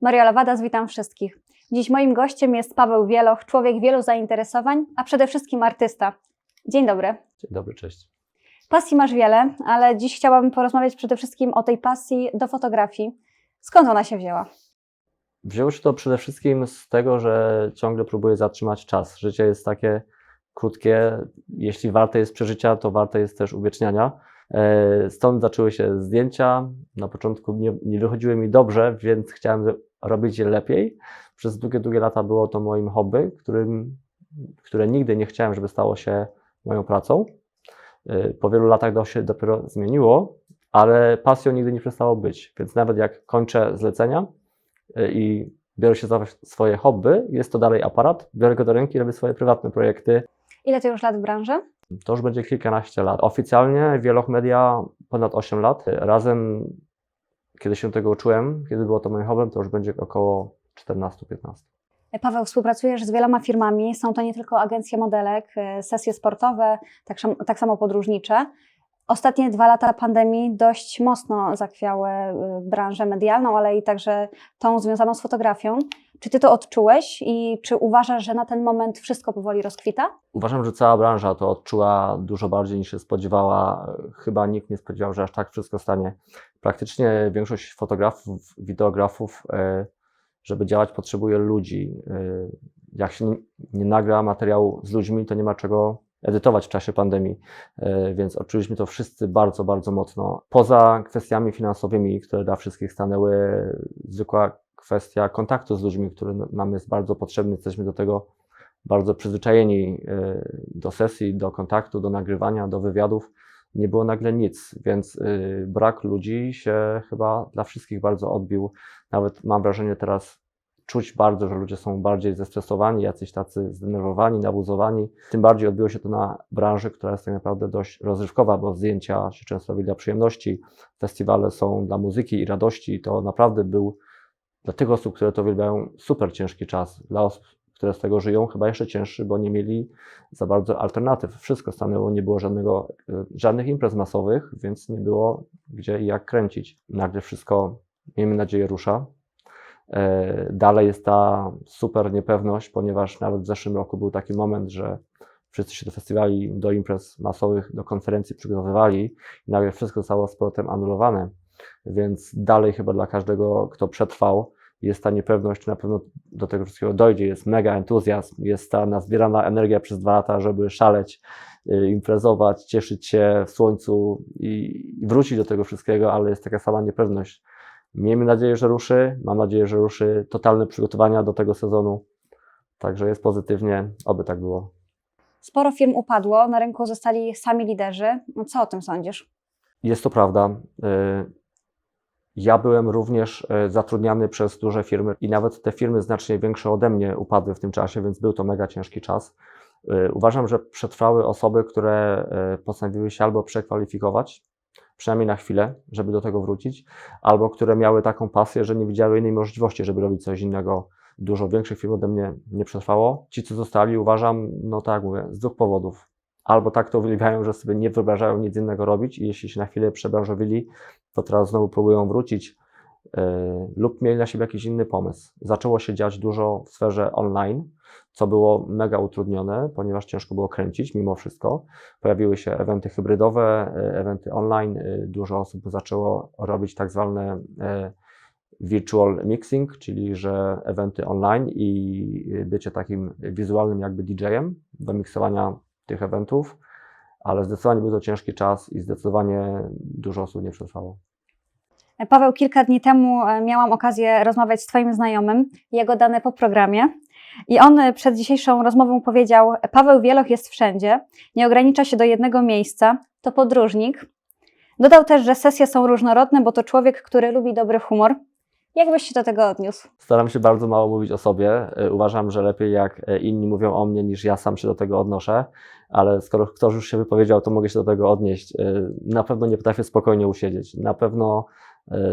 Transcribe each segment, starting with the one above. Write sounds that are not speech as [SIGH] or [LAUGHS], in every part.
Mariola Wadas, witam wszystkich. Dziś moim gościem jest Paweł Wieloch, człowiek wielu zainteresowań, a przede wszystkim artysta. Dzień dobry. Dzień dobry, cześć. Pasji masz wiele, ale dziś chciałabym porozmawiać przede wszystkim o tej pasji do fotografii. Skąd ona się wzięła? Wzięło się to przede wszystkim z tego, że ciągle próbuję zatrzymać czas. Życie jest takie krótkie. Jeśli warte jest przeżycia, to warte jest też uwieczniania. E, Stąd zaczęły się zdjęcia. Na początku nie, nie wychodziły mi dobrze, więc chciałem robić je lepiej. Przez długie, długie lata było to moim hobby, którym, które nigdy nie chciałem, żeby stało się moją pracą. E, Po wielu latach to się dopiero zmieniło, ale pasją nigdy nie przestało być. Więc nawet jak kończę zlecenia e, i biorę się za swoje hobby, jest to dalej aparat, biorę go do ręki, robię swoje prywatne projekty. Ile ty już lat w branży? To już będzie kilkanaście lat. Oficjalnie Wieloch Media ponad 8 lat. Razem, kiedy się tego uczyłem, kiedy było to moim hobby, to już będzie około 14-15. Paweł, współpracujesz z wieloma firmami. Są to nie tylko agencje modelek, e, sesje sportowe, tak, tak samo podróżnicze. Ostatnie dwa lata pandemii dość mocno zachwiały e, branżę medialną, ale i także tą związaną z fotografią. Czy ty to odczułeś i czy uważasz, że na ten moment wszystko powoli rozkwita? Uważam, że cała branża to odczuła dużo bardziej niż się spodziewała. Chyba nikt nie spodziewał, że aż tak wszystko stanie. Praktycznie większość fotografów, wideografów, e, żeby działać, potrzebuje ludzi. E, Jak się nie nagra materiału z ludźmi, to nie ma czego edytować w czasie pandemii, E, więc odczuliśmy to wszyscy bardzo, bardzo mocno. Poza kwestiami finansowymi, które dla wszystkich stanęły, zwykła kwestia kontaktu z ludźmi, który nam jest bardzo potrzebny. Jesteśmy do tego bardzo przyzwyczajeni e, do sesji, do kontaktu, do nagrywania, do wywiadów. Nie było nagle nic, więc y, brak ludzi się chyba dla wszystkich bardzo odbił. Nawet mam wrażenie teraz czuć bardzo, że ludzie są bardziej zestresowani, jacyś tacy zdenerwowani, nabuzowani. Tym bardziej odbiło się to na branży, która jest tak naprawdę dość rozrywkowa, bo zdjęcia się często robi dla przyjemności, festiwale są dla muzyki i radości. To naprawdę był dla tych osób, które to uwielbiają, super ciężki czas. Dla osób, które z tego żyją, chyba jeszcze cięższy, bo nie mieli za bardzo alternatyw. Wszystko stanęło, nie było żadnego, y, żadnych imprez masowych, więc nie było gdzie i jak kręcić. Nagle wszystko, miejmy nadzieję, rusza. E, Dalej jest ta super niepewność, ponieważ nawet w zeszłym roku był taki moment, że wszyscy się do festiwali, do imprez masowych, do konferencji przygotowywali i nagle wszystko zostało z powrotem anulowane. Więc dalej chyba dla każdego, kto przetrwał, jest ta niepewność, na pewno do tego wszystkiego dojdzie. Jest mega entuzjazm, jest ta nazbierana energia przez dwa lata, żeby szaleć, y, imprezować, cieszyć się w słońcu i wrócić do tego wszystkiego, ale jest taka sama niepewność. Miejmy nadzieję, że ruszy. Mam nadzieję, że ruszy totalne przygotowania do tego sezonu. Także jest pozytywnie, oby tak było. Sporo firm upadło, na rynku zostali sami liderzy. No, Co o tym sądzisz? Jest to prawda. Y, Ja byłem również y, zatrudniany przez duże firmy i nawet te firmy znacznie większe ode mnie upadły w tym czasie, więc był to mega ciężki czas. Y, Uważam, że przetrwały osoby, które postanowiły się albo przekwalifikować, przynajmniej na chwilę, żeby do tego wrócić, albo które miały taką pasję, że nie widziały innej możliwości, żeby robić coś innego. Dużo większych firm ode mnie nie przetrwało. Ci, co zostali, uważam, no tak mówię, z dwóch powodów albo tak to uwielbiają, że sobie nie wyobrażają nic innego robić i jeśli się na chwilę przebranżowili, to teraz znowu próbują wrócić yy, lub mieli na siebie jakiś inny pomysł. Zaczęło się dziać dużo w sferze online, co było mega utrudnione, ponieważ ciężko było kręcić mimo wszystko. Pojawiły się eventy hybrydowe, yy, eventy online, yy, dużo osób zaczęło robić tak zwane yy, virtual mixing, czyli że eventy online i bycie takim wizualnym jakby DJ-em do miksowania tych eventów, ale zdecydowanie był to ciężki czas i zdecydowanie dużo osób nie przetrwało. Paweł, kilka dni temu e, miałam okazję rozmawiać z Twoim znajomym, jego dane po programie. I on e, przed dzisiejszą rozmową powiedział: Paweł Wieloch jest wszędzie, nie ogranicza się do jednego miejsca, to podróżnik. Dodał też, że sesje są różnorodne, bo to człowiek, który lubi dobry humor. Jak byś się do tego odniósł? Staram się bardzo mało mówić o sobie. Y, Uważam, że lepiej jak y, inni mówią o mnie, niż ja sam się do tego odnoszę, ale skoro ktoś już się wypowiedział, to mogę się do tego odnieść. Na pewno nie potrafię spokojnie usiedzieć. Na pewno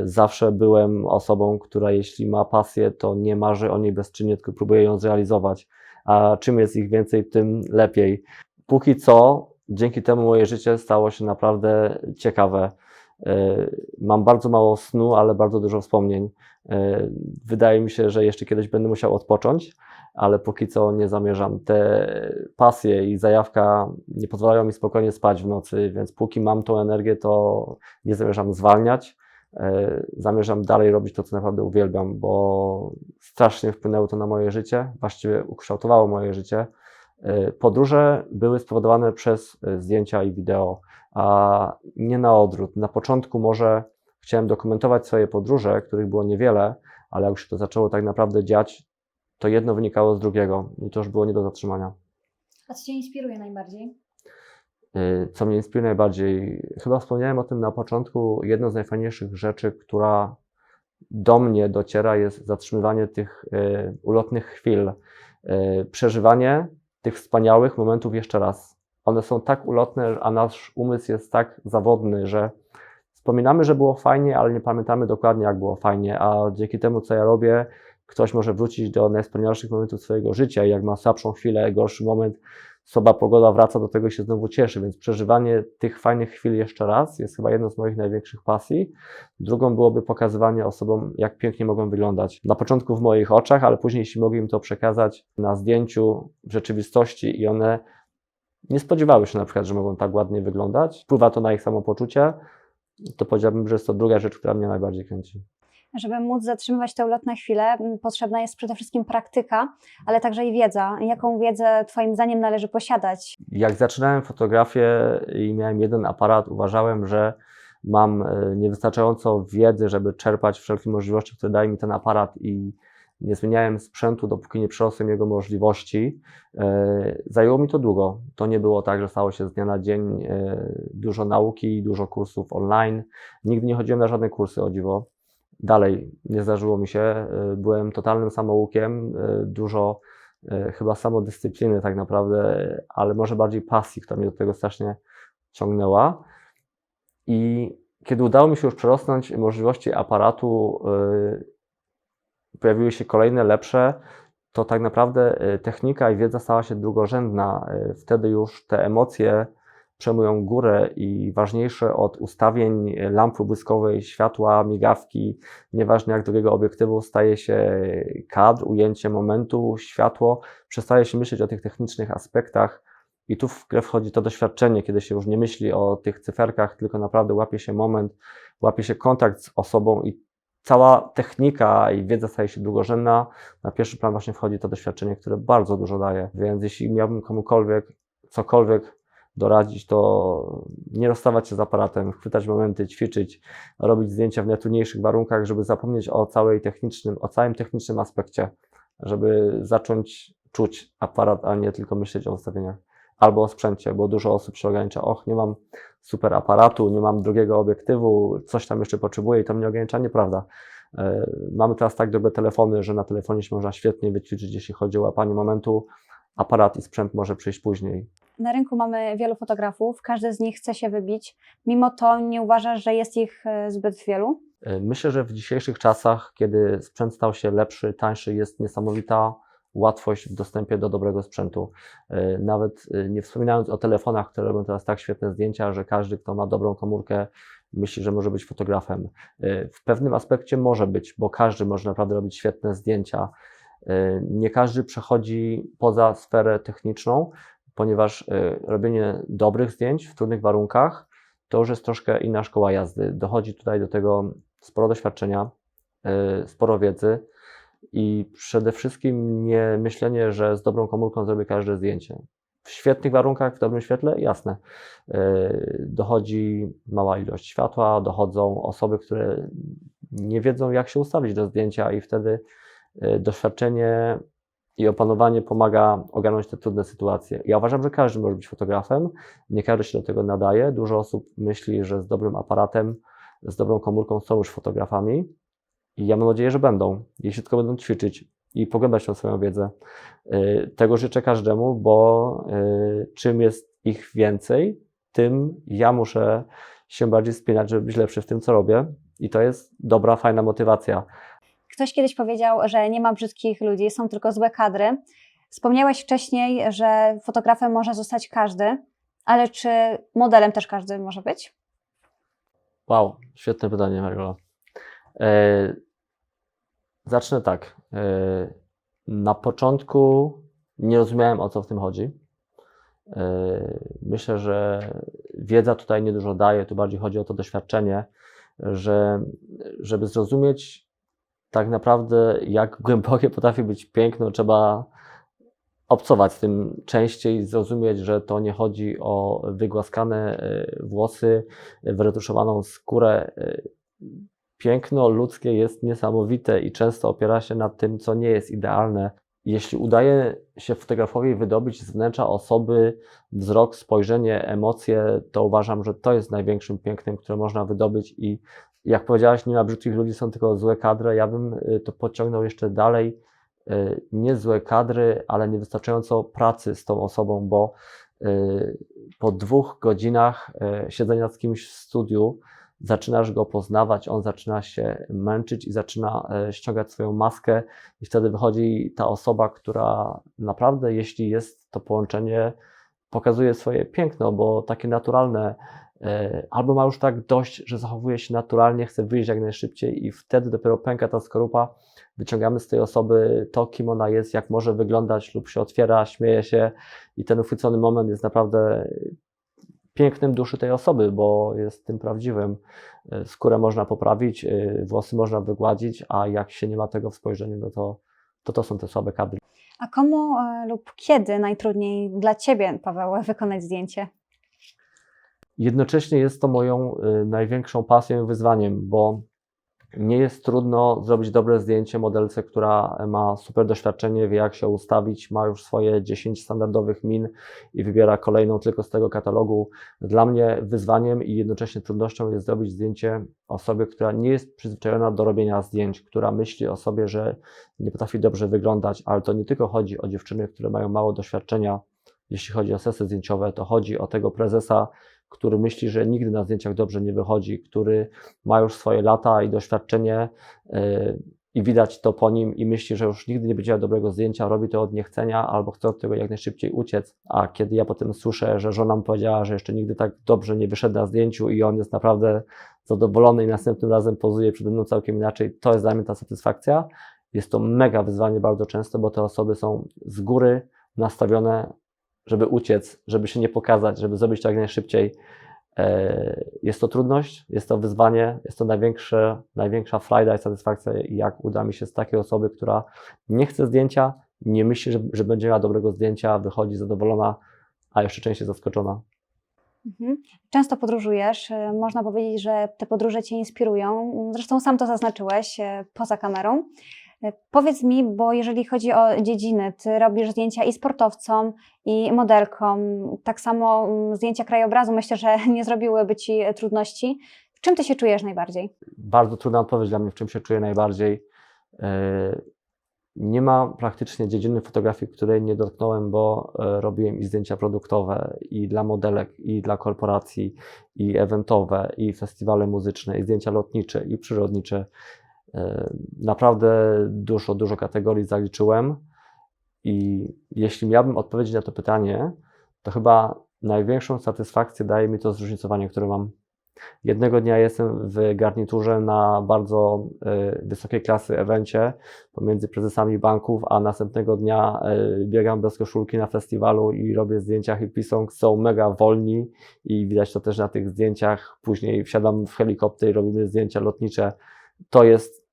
zawsze byłem osobą, która jeśli ma pasję, to nie marzy o niej bezczynnie, tylko próbuje ją zrealizować. A czym jest ich więcej, tym lepiej. Póki co, dzięki temu moje życie stało się naprawdę ciekawe. E, Mam bardzo mało snu, ale bardzo dużo wspomnień. E, Wydaje mi się, że jeszcze kiedyś będę musiał odpocząć, ale póki co nie zamierzam. Te pasje i zajawka nie pozwalają mi spokojnie spać w nocy, więc póki mam tą energię, to nie zamierzam zwalniać. E, Zamierzam dalej robić to, co naprawdę uwielbiam, bo strasznie wpłynęło to na moje życie, właściwie ukształtowało moje życie. E, Podróże były spowodowane przez e, zdjęcia i wideo, a nie na odwrót. Na początku może chciałem dokumentować swoje podróże, których było niewiele, ale jak się to zaczęło tak naprawdę dziać, to jedno wynikało z drugiego i to już było nie do zatrzymania. A co Cię inspiruje najbardziej? Y, Co mnie inspiruje najbardziej? Chyba wspomniałem o tym na początku. Jedną z najfajniejszych rzeczy, która do mnie dociera, jest zatrzymywanie tych y, ulotnych chwil, y, przeżywanie tych wspaniałych momentów jeszcze raz. One są tak ulotne, a nasz umysł jest tak zawodny, że wspominamy, że było fajnie, ale nie pamiętamy dokładnie, jak było fajnie, a dzięki temu, co ja robię, ktoś może wrócić do najwspanialszych momentów swojego życia i jak ma słabszą chwilę, gorszy moment, słaba pogoda wraca do tego się znowu cieszy, więc przeżywanie tych fajnych chwil jeszcze raz jest chyba jedną z moich największych pasji. Drugą byłoby pokazywanie osobom, jak pięknie mogą wyglądać. Na początku w moich oczach, ale później, jeśli mogę im to przekazać na zdjęciu w rzeczywistości i one nie spodziewały się na przykład, że mogą tak ładnie wyglądać, wpływa to na ich samopoczucie, to powiedziałbym, że jest to druga rzecz, która mnie najbardziej kręci. Żeby móc zatrzymywać te ulotne chwile, potrzebna jest przede wszystkim praktyka, ale także i wiedza. Jaką wiedzę Twoim zdaniem należy posiadać? Jak zaczynałem fotografię i miałem jeden aparat, uważałem, że mam e, niewystarczająco wiedzy, żeby czerpać wszelkie możliwości, które daje mi ten aparat i nie zmieniałem sprzętu, dopóki nie przerosłem jego możliwości. E, Zajęło mi to długo. To nie było tak, że stało się z dnia na dzień e, dużo nauki, dużo kursów online. Nigdy nie chodziłem na żadne kursy, o dziwo. Dalej nie zdarzyło mi się. E, Byłem totalnym samoukiem, e, dużo e, chyba samodyscypliny tak naprawdę, ale może bardziej pasji, która mnie do tego strasznie ciągnęła. I kiedy udało mi się już przerosnąć możliwości aparatu, y, pojawiły się kolejne lepsze, to tak naprawdę y, technika i wiedza stała się drugorzędna. Y, Wtedy już te emocje przejmują górę i ważniejsze od ustawień lampy błyskowej, światła, migawki, nieważne jak drugiego obiektywu, staje się kadr, ujęcie momentu, światło. Przestaje się myśleć o tych technicznych aspektach i tu w grę wchodzi to doświadczenie, kiedy się już nie myśli o tych cyferkach, tylko naprawdę łapie się moment, łapie się kontakt z osobą i cała technika i wiedza staje się drugorzędna. Na pierwszy plan właśnie wchodzi to doświadczenie, które bardzo dużo daje. Więc jeśli miałbym komukolwiek cokolwiek doradzić, to nie rozstawać się z aparatem, chwytać momenty, ćwiczyć, robić zdjęcia w najtrudniejszych warunkach, żeby zapomnieć o całej technicznym, o całym technicznym aspekcie, żeby zacząć czuć aparat, a nie tylko myśleć o ustawieniach albo o sprzęcie, bo dużo osób się ogranicza, och, nie mam super aparatu, nie mam drugiego obiektywu, coś tam jeszcze potrzebuję i to mnie ogranicza, nieprawda. E, Mamy teraz tak dobre telefony, że na telefonie się można świetnie wyćwiczyć, jeśli chodzi o łapanie momentu. Aparat i sprzęt może przyjść później. Na rynku mamy wielu fotografów, każdy z nich chce się wybić. Mimo to nie uważasz, że jest ich e, zbyt wielu? E, Myślę, że w dzisiejszych czasach, kiedy sprzęt stał się lepszy, tańszy, jest niesamowita łatwość w dostępie do dobrego sprzętu. E, Nawet nie wspominając o telefonach, które robią teraz tak świetne zdjęcia, że każdy, kto ma dobrą komórkę, myśli, że może być fotografem. W pewnym aspekcie może być, bo każdy może naprawdę robić świetne zdjęcia. Nie każdy przechodzi poza sferę techniczną, ponieważ e, robienie dobrych zdjęć w trudnych warunkach to już jest troszkę inna szkoła jazdy. Dochodzi tutaj do tego sporo doświadczenia, e, sporo wiedzy i przede wszystkim nie myślenie, że z dobrą komórką zrobię każde zdjęcie. W świetnych warunkach, w dobrym świetle, jasne. E, Dochodzi mała ilość światła, dochodzą osoby, które nie wiedzą, jak się ustawić do zdjęcia, i wtedy doświadczenie i opanowanie pomaga ogarnąć te trudne sytuacje. Ja uważam, że każdy może być fotografem, nie każdy się do tego nadaje. Dużo osób myśli, że z dobrym aparatem, z dobrą komórką są już fotografami i ja mam nadzieję, że będą, jeśli tylko będą ćwiczyć i pogłębiać tą swoją wiedzę. Y, Tego życzę każdemu, bo y, czym jest ich więcej, tym ja muszę się bardziej spinać, żeby być lepszy w tym, co robię. I to jest dobra, fajna motywacja. Ktoś kiedyś powiedział, że nie ma brzydkich ludzi, są tylko złe kadry. Wspomniałeś wcześniej, że fotografem może zostać każdy, ale czy modelem też każdy może być? Wow, świetne pytanie, Mariola. E, zacznę tak. E, na początku nie rozumiałem, o co w tym chodzi. E, myślę, że wiedza tutaj niedużo daje, tu bardziej chodzi o to doświadczenie, że żeby zrozumieć tak naprawdę, jak [LAUGHS] głębokie potrafi być piękno, trzeba obcować z tym częściej, zrozumieć, że to nie chodzi o wygłaskane e, włosy, wyretuszowaną skórę. E, Piękno ludzkie jest niesamowite i często opiera się na tym, co nie jest idealne. Jeśli udaje się fotografowi wydobyć z wnętrza osoby wzrok, spojrzenie, emocje, to uważam, że to jest największym pięknem, które można wydobyć i jak powiedziałaś, nie ma brzydkich ludzi, są tylko złe kadry. Ja bym y, to podciągnął jeszcze dalej. Y, Nie złe kadry, ale niewystarczająco pracy z tą osobą, bo y, po dwóch godzinach siedzenia z kimś w studiu zaczynasz go poznawać, on zaczyna się męczyć i zaczyna ściągać swoją maskę, i wtedy wychodzi ta osoba, która naprawdę, jeśli jest to połączenie, pokazuje swoje piękno, bo takie naturalne, albo ma już tak dość, że zachowuje się naturalnie, chce wyjść jak najszybciej, i wtedy dopiero pęka ta skorupa. Wyciągamy z tej osoby to, kim ona jest, jak może wyglądać, lub się otwiera, śmieje się, i ten uchwycony moment jest naprawdę pięknym duszy tej osoby, bo jest tym prawdziwym. E, Skórę można poprawić, e, włosy można wygładzić, a jak się nie ma tego w spojrzeniu, no to to, to są te słabe kadry. A komu e, lub kiedy najtrudniej dla Ciebie, Paweł, wykonać zdjęcie? Jednocześnie jest to moją y, największą pasją i wyzwaniem, bo nie jest trudno zrobić dobre zdjęcie modelce, która ma super doświadczenie, wie jak się ustawić, ma już swoje 10 standardowych min i wybiera kolejną tylko z tego katalogu. Dla mnie wyzwaniem i jednocześnie trudnością jest zrobić zdjęcie osobie, która nie jest przyzwyczajona do robienia zdjęć, która myśli o sobie, że nie potrafi dobrze wyglądać, ale to nie tylko chodzi o dziewczyny, które mają mało doświadczenia, jeśli chodzi o sesje zdjęciowe, to chodzi o tego prezesa, który myśli, że nigdy na zdjęciach dobrze nie wychodzi, który ma już swoje lata i doświadczenie yy, i widać to po nim i myśli, że już nigdy nie będzie miał dobrego zdjęcia, robi to od niechcenia albo chce od tego jak najszybciej uciec. A kiedy ja potem słyszę, że żona mu powiedziała, że jeszcze nigdy tak dobrze nie wyszedł na zdjęciu i on jest naprawdę zadowolony i następnym razem pozuje przede mną całkiem inaczej, to jest dla mnie ta satysfakcja. Jest to mega wyzwanie bardzo często, bo te osoby są z góry nastawione żeby uciec, żeby się nie pokazać, żeby zrobić to jak najszybciej. E, Jest to trudność, jest to wyzwanie, jest to największe, największa frajda i satysfakcja, jak uda mi się z takiej osoby, która nie chce zdjęcia, nie myśli, że, że będzie miała dobrego zdjęcia, wychodzi zadowolona, a jeszcze częściej zaskoczona. Mhm. Często podróżujesz. e, Można powiedzieć, że te podróże Cię inspirują. Zresztą sam to zaznaczyłeś e, poza kamerą. E, Powiedz mi, bo jeżeli chodzi o dziedziny, Ty robisz zdjęcia i sportowcom, i modelkom, tak samo mm, zdjęcia krajobrazu, myślę, że [LAUGHS] nie zrobiłyby Ci trudności. W czym Ty się czujesz najbardziej? Bardzo trudna odpowiedź dla mnie, w czym się czuję najbardziej. E, Nie ma praktycznie dziedziny fotografii, której nie dotknąłem, bo e, robiłem i zdjęcia produktowe, i dla modelek, i dla korporacji, i eventowe, i festiwale muzyczne, i zdjęcia lotnicze, i przyrodnicze. E, Naprawdę dużo, dużo kategorii zaliczyłem. I jeśli miałbym odpowiedzieć na to pytanie, to chyba największą satysfakcję daje mi to zróżnicowanie, które mam. Jednego dnia jestem w garniturze na bardzo e, wysokiej klasy evencie pomiędzy prezesami banków, a następnego dnia e, biegam bez koszulki na festiwalu i robię zdjęcia hipisong. Są mega wolni i widać to też na tych zdjęciach. Później wsiadam w helikopter i robimy zdjęcia lotnicze. To jest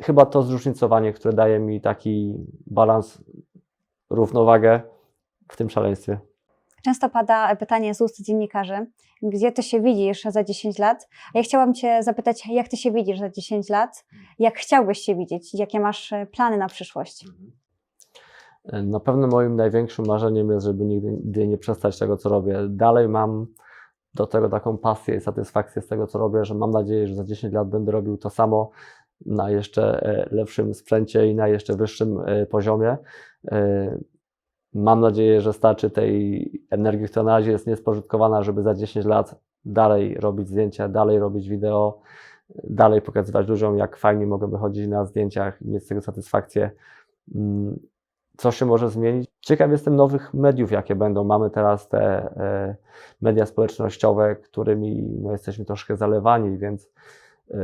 chyba to zróżnicowanie, które daje mi taki balans, równowagę w tym szaleństwie. Często pada pytanie z ust dziennikarzy, gdzie ty się widzisz za 10 lat? A ja chciałam Cię zapytać, jak Ty się widzisz za 10 lat? Jak chciałbyś się widzieć? Jakie masz e, plany na przyszłość? Na pewno moim największym marzeniem jest, żeby nigdy nie przestać tego, co robię. Dalej mam do tego taką pasję i satysfakcję z tego, co robię, że mam nadzieję, że za 10 lat będę robił to samo na jeszcze e, lepszym sprzęcie i na jeszcze wyższym e, poziomie. E, Mam nadzieję, że starczy tej energii, która na razie jest niespożytkowana, żeby za 10 lat dalej robić zdjęcia, dalej robić wideo, dalej pokazywać ludziom, jak fajnie mogą wychodzić na zdjęciach i mieć z tego satysfakcję. Mm, Co się może zmienić? Ciekaw jestem nowych mediów, jakie będą. Mamy teraz te media społecznościowe, którymi no, jesteśmy troszkę zalewani, więc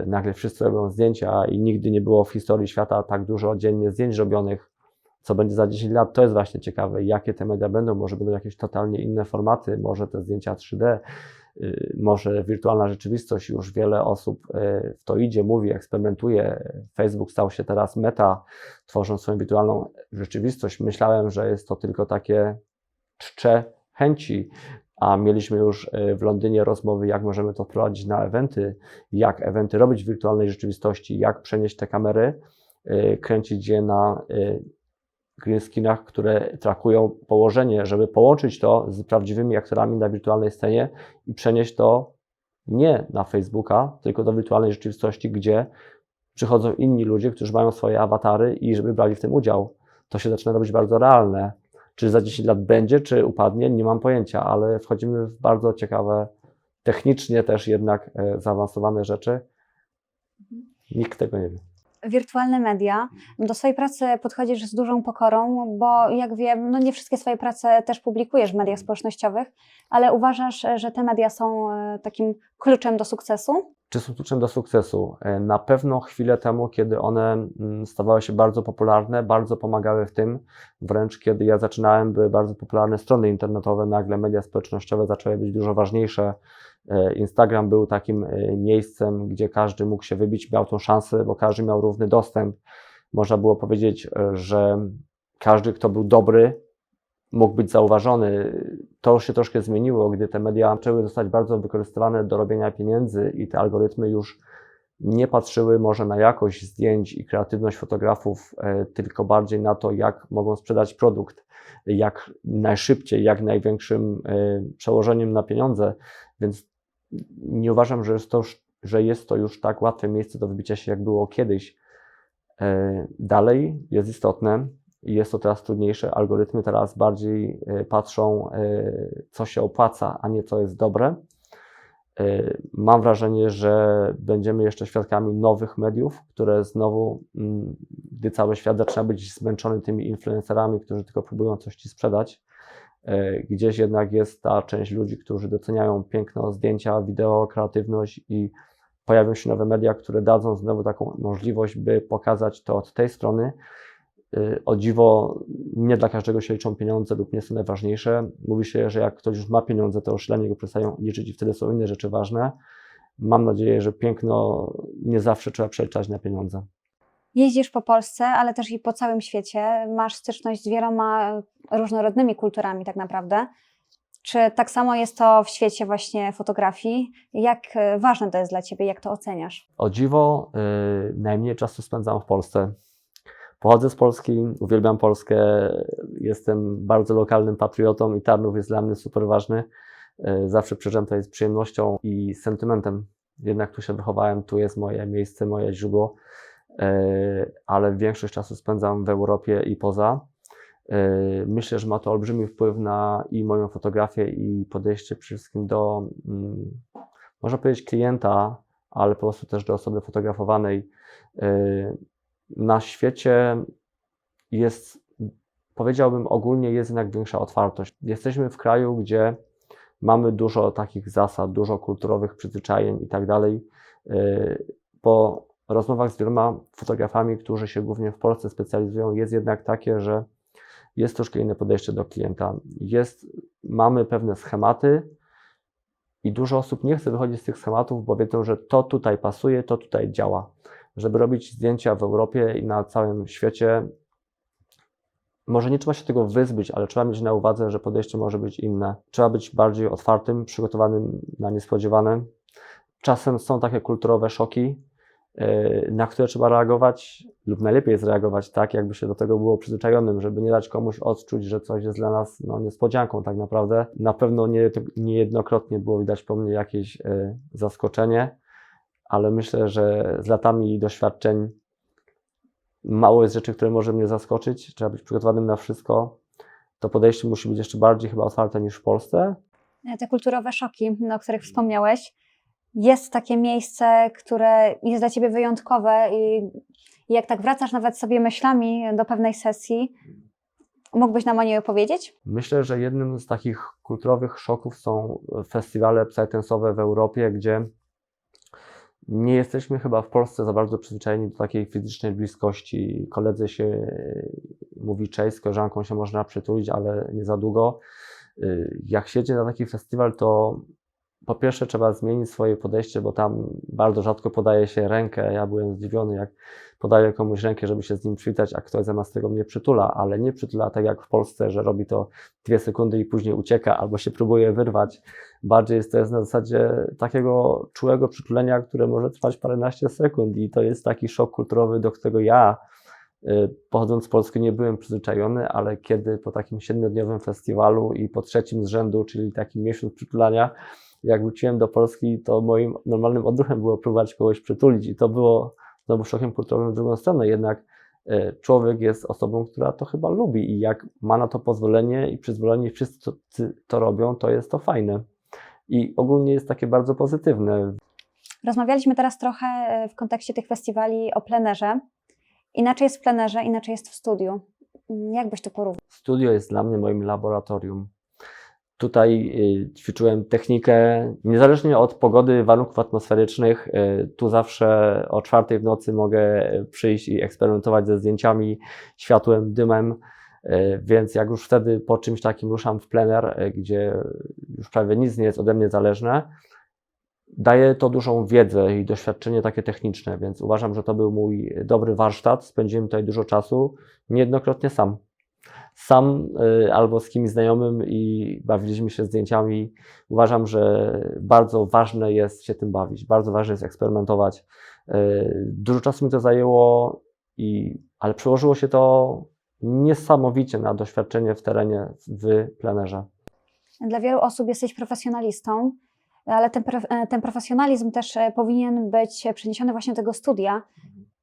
nagle wszyscy robią zdjęcia i nigdy nie było w historii świata tak dużo dziennie zdjęć robionych. Co będzie za 10 lat, to jest właśnie ciekawe. Jakie te media będą? Może będą jakieś totalnie inne formaty, może te zdjęcia 3D, y, może wirtualna rzeczywistość. Już wiele osób y, w to idzie, mówi, eksperymentuje. Facebook stał się teraz meta, tworząc swoją wirtualną rzeczywistość. Myślałem, że jest to tylko takie czcze chęci, a mieliśmy już y, w Londynie rozmowy, jak możemy to wprowadzić na eventy, jak eventy robić w wirtualnej rzeczywistości, jak przenieść te kamery, y, kręcić je na y, green screenach, które trakują położenie, żeby połączyć to z prawdziwymi aktorami na wirtualnej scenie i przenieść to nie na Facebooka, tylko do wirtualnej rzeczywistości, gdzie przychodzą inni ludzie, którzy mają swoje awatary i żeby brali w tym udział. To się zaczyna robić bardzo realne. Czy za 10 lat będzie, czy upadnie, nie mam pojęcia, ale wchodzimy w bardzo ciekawe, technicznie też jednak e, zaawansowane rzeczy. Nikt tego nie wie. Wirtualne media. Do swojej pracy podchodzisz z dużą pokorą, bo jak wiem, no nie wszystkie swoje prace też publikujesz w mediach społecznościowych, ale uważasz, że te media są e, takim kluczem do sukcesu? Czy są kluczem do sukcesu? E, Na pewno chwilę temu, kiedy one mm, stawały się bardzo popularne, bardzo pomagały w tym. Wręcz kiedy ja zaczynałem, były bardzo popularne strony internetowe, nagle media społecznościowe zaczęły być dużo ważniejsze. E, Instagram był takim e, miejscem, gdzie każdy mógł się wybić, miał tą szansę, bo każdy miał równy dostęp. Można było powiedzieć, e, że każdy, kto był dobry, mógł być zauważony. To się troszkę zmieniło, gdy te media zaczęły zostać bardzo wykorzystywane do robienia pieniędzy i te algorytmy już nie patrzyły może na jakość zdjęć i kreatywność fotografów, tylko bardziej na to, jak mogą sprzedać produkt, jak najszybciej, jak największym przełożeniem na pieniądze. Więc nie uważam, że jest to, że jest to już tak łatwe miejsce do wybicia się, jak było kiedyś. E, Dalej jest istotne, i jest to teraz trudniejsze. Algorytmy teraz bardziej e, patrzą, e, co się opłaca, a nie co jest dobre. Mam wrażenie, że będziemy jeszcze świadkami nowych mediów, które znowu, mm, gdy cały świat zaczyna być zmęczony tymi influencerami, którzy tylko próbują coś ci sprzedać, gdzieś jednak jest ta część ludzi, którzy doceniają piękno zdjęcia, wideo, kreatywność i pojawią się nowe media, które dadzą znowu taką możliwość, by pokazać to od tej strony. Y, O dziwo, nie dla każdego się liczą pieniądze lub nie są najważniejsze. Mówi się, że jak ktoś już ma pieniądze, to już dla niego przestają liczyć i wtedy są inne rzeczy ważne. Mam nadzieję, że piękno nie zawsze trzeba przeliczać na pieniądze. Jeździsz po Polsce, ale też i po całym świecie. Masz styczność z wieloma różnorodnymi kulturami, tak naprawdę. Czy tak samo jest to w świecie właśnie fotografii? Jak e, ważne to jest dla Ciebie? Jak to oceniasz? O dziwo, y, najmniej czasu spędzam w Polsce. Pochodzę z Polski, uwielbiam Polskę, jestem bardzo lokalnym patriotą i Tarnów jest dla mnie super ważny. Y, Zawsze przyjeżdżam tutaj z przyjemnością i sentymentem. Jednak tu się wychowałem, tu jest moje miejsce, moje źródło, ale większość czasu spędzam w Europie i poza. Y, Myślę, że ma to olbrzymi wpływ na i moją fotografię, i podejście przede wszystkim do, mm, można powiedzieć, klienta, ale po prostu też do osoby fotografowanej. Y, Na świecie jest, powiedziałbym ogólnie, jest jednak większa otwartość. Jesteśmy w kraju, gdzie mamy dużo takich zasad, dużo kulturowych przyzwyczajeń i tak dalej. Po rozmowach z wieloma fotografami, którzy się głównie w Polsce specjalizują, jest jednak takie, że jest troszkę inne podejście do klienta. Jest, mamy pewne schematy, i dużo osób nie chce wychodzić z tych schematów, bo wiedzą, że to tutaj pasuje, to tutaj działa. Żeby robić zdjęcia w Europie i na całym świecie, może nie trzeba się tego wyzbyć, ale trzeba mieć na uwadze, że podejście może być inne. Trzeba być bardziej otwartym, przygotowanym na niespodziewane. Czasem są takie kulturowe szoki, na które trzeba reagować, lub najlepiej jest reagować tak, jakby się do tego było przyzwyczajonym, żeby nie dać komuś odczuć, że coś jest dla nas no, niespodzianką tak naprawdę. Na pewno nie, niejednokrotnie było widać po mnie jakieś yy, zaskoczenie, ale myślę, że z latami doświadczeń mało jest rzeczy, które może mnie zaskoczyć. Trzeba być przygotowanym na wszystko. To podejście musi być jeszcze bardziej chyba otwarte niż w Polsce. E, Te kulturowe szoki, no, o których wspomniałeś, jest takie miejsce, które jest dla Ciebie wyjątkowe i jak tak wracasz nawet sobie myślami do pewnej sesji, Mógłbyś nam o niej opowiedzieć? Myślę, że jednym z takich kulturowych szoków są festiwale psytensowe w Europie, gdzie nie jesteśmy chyba w Polsce za bardzo przyzwyczajeni do takiej fizycznej bliskości. Koledzy się e, mówi cześć, z koleżanką się można przytulić, ale nie za długo. Y, Jak się jedzie na taki festiwal, to po pierwsze trzeba zmienić swoje podejście, bo tam bardzo rzadko podaje się rękę. Ja byłem zdziwiony, jak podaję komuś rękę, żeby się z nim przywitać, a ktoś zamiast tego mnie przytula, ale nie przytula tak jak w Polsce, że robi to dwie sekundy i później ucieka albo się próbuje wyrwać. Bardziej jest to jest na zasadzie takiego czułego przytulenia, które może trwać paręnaście sekund i to jest taki szok kulturowy, do którego ja y, pochodząc z Polski nie byłem przyzwyczajony, ale kiedy po takim siedmiodniowym festiwalu i po trzecim z rzędu, czyli takim miesiąc przytulania, jak wróciłem do Polski, to moim normalnym odruchem było próbować kogoś przytulić i to było znowu szokiem kulturowym w drugą stronę. Jednak e, człowiek jest osobą, która to chyba lubi i jak ma na to pozwolenie i przyzwolenie i wszyscy to, robią, to jest to fajne. I ogólnie jest takie bardzo pozytywne. Rozmawialiśmy teraz trochę e, w kontekście tych festiwali o plenerze. Inaczej jest w plenerze, inaczej jest w studiu. Jak byś to porównał? Studio jest dla mnie moim laboratorium. Tutaj y, ćwiczyłem technikę, niezależnie od pogody, warunków atmosferycznych. y, Tu zawsze o czwartej w nocy mogę przyjść i eksperymentować ze zdjęciami, światłem, dymem. y, Więc jak już wtedy po czymś takim ruszam w plener, y, gdzie już prawie nic nie jest ode mnie zależne, daje to dużą wiedzę i doświadczenie takie techniczne, więc uważam, że to był mój dobry warsztat. Spędziłem tutaj dużo czasu, niejednokrotnie sam sam y, albo z kimś znajomym i bawiliśmy się zdjęciami. Uważam, że bardzo ważne jest się tym bawić, bardzo ważne jest eksperymentować. Y, Dużo czasu mi to zajęło, i, ale przełożyło się to niesamowicie na doświadczenie w terenie w plenerze. Dla wielu osób jesteś profesjonalistą, ale ten, e, ten profesjonalizm też e, powinien być przeniesiony właśnie do tego studia.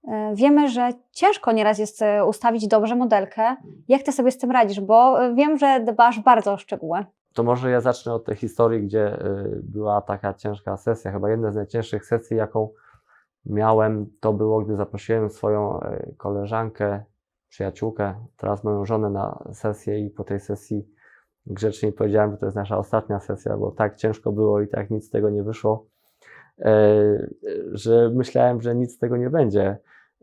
E, Wiemy, że ciężko nieraz jest e, ustawić dobrze modelkę. Jak ty sobie z tym radzisz? Bo e, wiem, że dbasz bardzo o szczegóły. To może ja zacznę od tej historii, gdzie była taka ciężka sesja. Chyba jedna z najcięższych sesji, jaką miałem, to było, gdy zaprosiłem swoją koleżankę, przyjaciółkę, teraz moją żonę na sesję i po tej sesji grzecznie powiedziałem, że to jest nasza ostatnia sesja, bo tak ciężko było i tak nic z tego nie wyszło, że myślałem, że nic z tego nie będzie.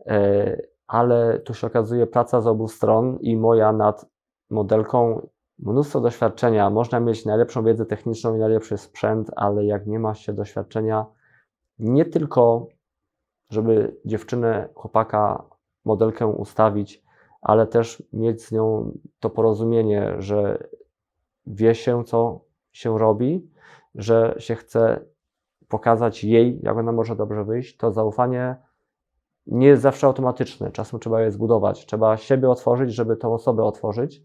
E, Ale tu się okazuje praca z obu stron i moja nad modelką mnóstwo doświadczenia. Można mieć najlepszą wiedzę techniczną i najlepszy sprzęt, ale jak nie ma się doświadczenia, nie tylko, żeby dziewczynę, chłopaka, modelkę ustawić, ale też mieć z nią to porozumienie, że wie się, co się robi, że się chce pokazać jej, jak ona może dobrze wyjść, to zaufanie nie jest zawsze automatyczne. Czasem trzeba je zbudować. Trzeba siebie otworzyć, żeby tą osobę otworzyć.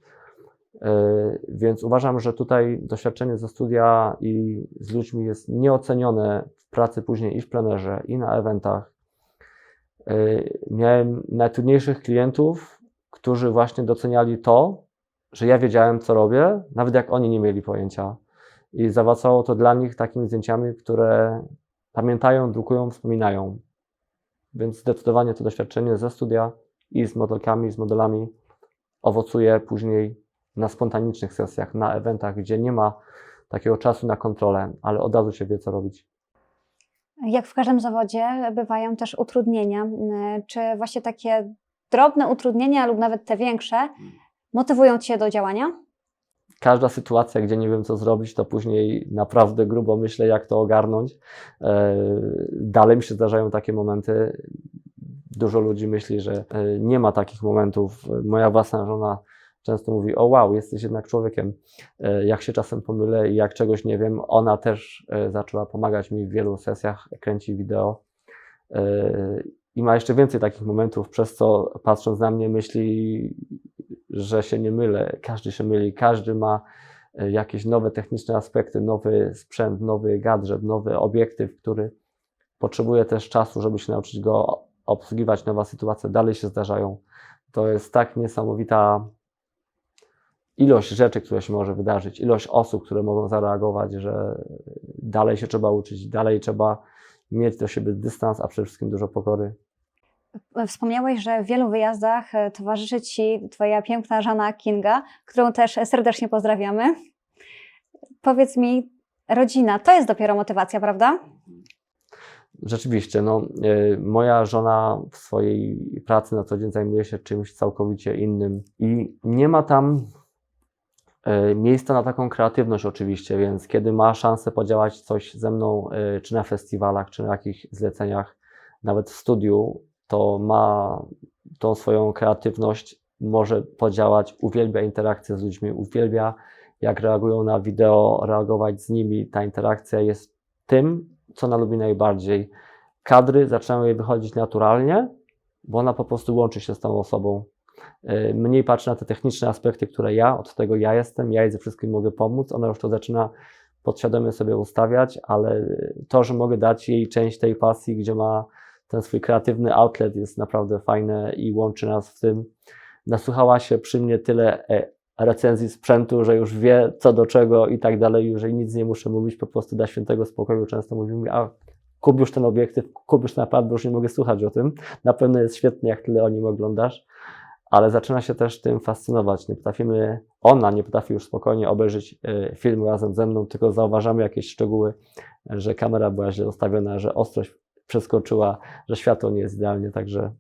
Yy, Więc uważam, że tutaj doświadczenie ze studia i z ludźmi jest nieocenione w pracy później i w plenerze, i na eventach. Yy, Miałem najtrudniejszych klientów, którzy właśnie doceniali to, że ja wiedziałem, co robię, nawet jak oni nie mieli pojęcia. I zawacało to dla nich takimi zdjęciami, które pamiętają, drukują, wspominają. Więc zdecydowanie to doświadczenie ze studia i z modelkami, z modelami owocuje później na spontanicznych sesjach, na eventach, gdzie nie ma takiego czasu na kontrolę, ale od razu się wie, co robić. Jak w każdym zawodzie bywają też utrudnienia. Y, Czy właśnie takie drobne utrudnienia lub nawet te większe motywują cię do działania? Każda sytuacja, gdzie nie wiem, co zrobić, to później naprawdę grubo myślę, jak to ogarnąć. E, Dalej mi się zdarzają takie momenty. Dużo ludzi myśli, że e, nie ma takich momentów. Moja własna żona często mówi: O, wow, jesteś jednak człowiekiem. E, Jak się czasem pomylę i jak czegoś nie wiem, ona też zaczęła pomagać mi w wielu sesjach, kręci wideo. I ma jeszcze więcej takich momentów, przez co patrząc na mnie, myśli, że się nie mylę. Każdy się myli, każdy ma e, jakieś nowe techniczne aspekty, nowy sprzęt, nowy gadżet, nowy obiektyw, który potrzebuje też czasu, żeby się nauczyć go obsługiwać. Nowa sytuacja dalej się zdarzają. To jest tak niesamowita ilość rzeczy, które się może wydarzyć, ilość osób, które mogą zareagować, że dalej się trzeba uczyć, dalej trzeba mieć do siebie dystans, a przede wszystkim dużo pokory. Wspomniałeś, że w wielu wyjazdach e, towarzyszy Ci Twoja piękna żona Kinga, którą też serdecznie pozdrawiamy. Powiedz mi, rodzina to jest dopiero motywacja, prawda? Rzeczywiście, no, y, moja żona w swojej pracy na co dzień zajmuje się czymś całkowicie innym i nie ma tam y, miejsca na taką kreatywność oczywiście, więc kiedy ma szansę podziałać coś ze mną, czy na festiwalach, czy na jakichś zleceniach, nawet w studiu, to ma tą swoją kreatywność, może podziałać, uwielbia interakcję z ludźmi, uwielbia jak reagują na wideo, reagować z nimi. Ta interakcja jest tym, co ona lubi najbardziej. Kadry zaczynają jej wychodzić naturalnie, bo ona po prostu łączy się z tą osobą. Yy, Mniej patrzy na te techniczne aspekty, które ja, od tego ja jestem, ja jej ze wszystkim mogę pomóc. Ona już to zaczyna podświadomie sobie ustawiać, ale to, że mogę dać jej część tej pasji, gdzie ma ten swój kreatywny outlet, jest naprawdę fajne i łączy nas w tym. Nasłuchała się przy mnie tyle e, recenzji sprzętu, że już wie co do czego i tak dalej, już jej nic nie muszę mówić, po prostu dla świętego spokoju często mówi mi, a kup już ten obiektyw, kup już ten aparat, bo już nie mogę słuchać o tym. Na pewno jest świetny, jak tyle o nim oglądasz, ale zaczyna się też tym fascynować. Nie potrafimy, ona nie potrafi już spokojnie obejrzeć e, film razem ze mną, tylko zauważamy jakieś szczegóły, że kamera była źle ustawiona, że ostrość przeskoczyła, że światło nie jest idealnie, także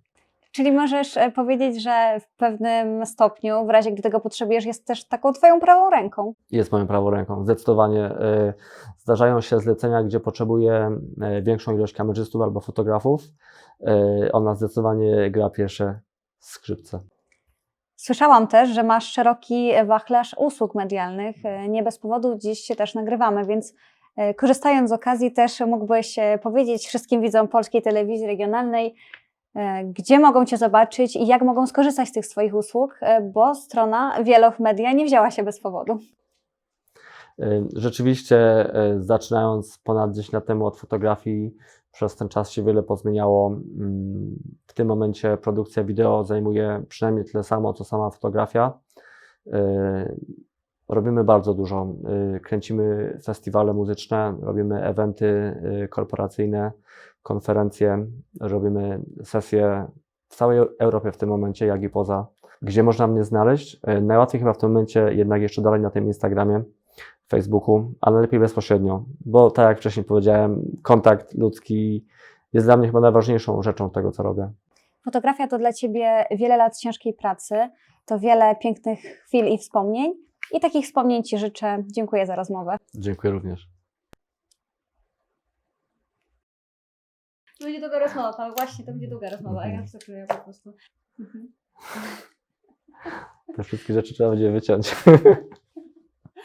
Czyli możesz e, powiedzieć, że w pewnym stopniu, w razie gdy tego potrzebujesz, jest też taką Twoją prawą ręką. jest moją prawą ręką. Zdecydowanie e, zdarzają się zlecenia, gdzie potrzebuję e, większą ilość kamerzystów albo fotografów. Ona zdecydowanie gra pierwsze skrzypce. Słyszałam też, że masz szeroki wachlarz usług medialnych. Nie bez powodu dziś się też nagrywamy, więc korzystając z okazji też mógłbyś e, powiedzieć wszystkim widzom polskiej telewizji regionalnej, e, gdzie mogą Cię zobaczyć i jak mogą skorzystać z tych swoich usług, e, bo strona Wieloch Media nie wzięła się bez powodu. E, Rzeczywiście, e, zaczynając ponad 10 lat temu od fotografii, przez ten czas się wiele pozmieniało. Mm, W tym momencie produkcja wideo zajmuje przynajmniej tyle samo, co sama fotografia. Robimy bardzo dużo. E, Kręcimy festiwale muzyczne, robimy eventy e, korporacyjne, konferencje, robimy sesje w całej Europie w tym momencie, jak i poza. Gdzie można mnie znaleźć? E, Najłatwiej chyba w tym momencie jednak jeszcze dalej na tym Instagramie. Facebooku, ale najlepiej bezpośrednio, bo tak jak wcześniej powiedziałem, kontakt ludzki jest dla mnie chyba najważniejszą rzeczą tego, co robię. Fotografia to dla Ciebie wiele lat ciężkiej pracy, to wiele pięknych chwil i wspomnień. I takich wspomnień Ci życzę. Dziękuję za rozmowę. Dziękuję również. To będzie długa rozmowa, Paweł. Właśnie, to będzie długa rozmowa. Mhm. Ja to czuję po prostu. Mhm. Te wszystkie rzeczy trzeba będzie wyciąć.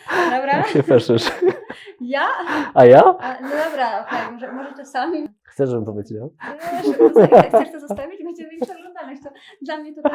Dobra? Jak się feszysz. Ja? A ja? A, no dobra, okej, może, może czasami. Chcesz, żebym powiedział? Wiesz, chcesz to zostawić? Będzie większa oglądalność. To dla mnie to tak.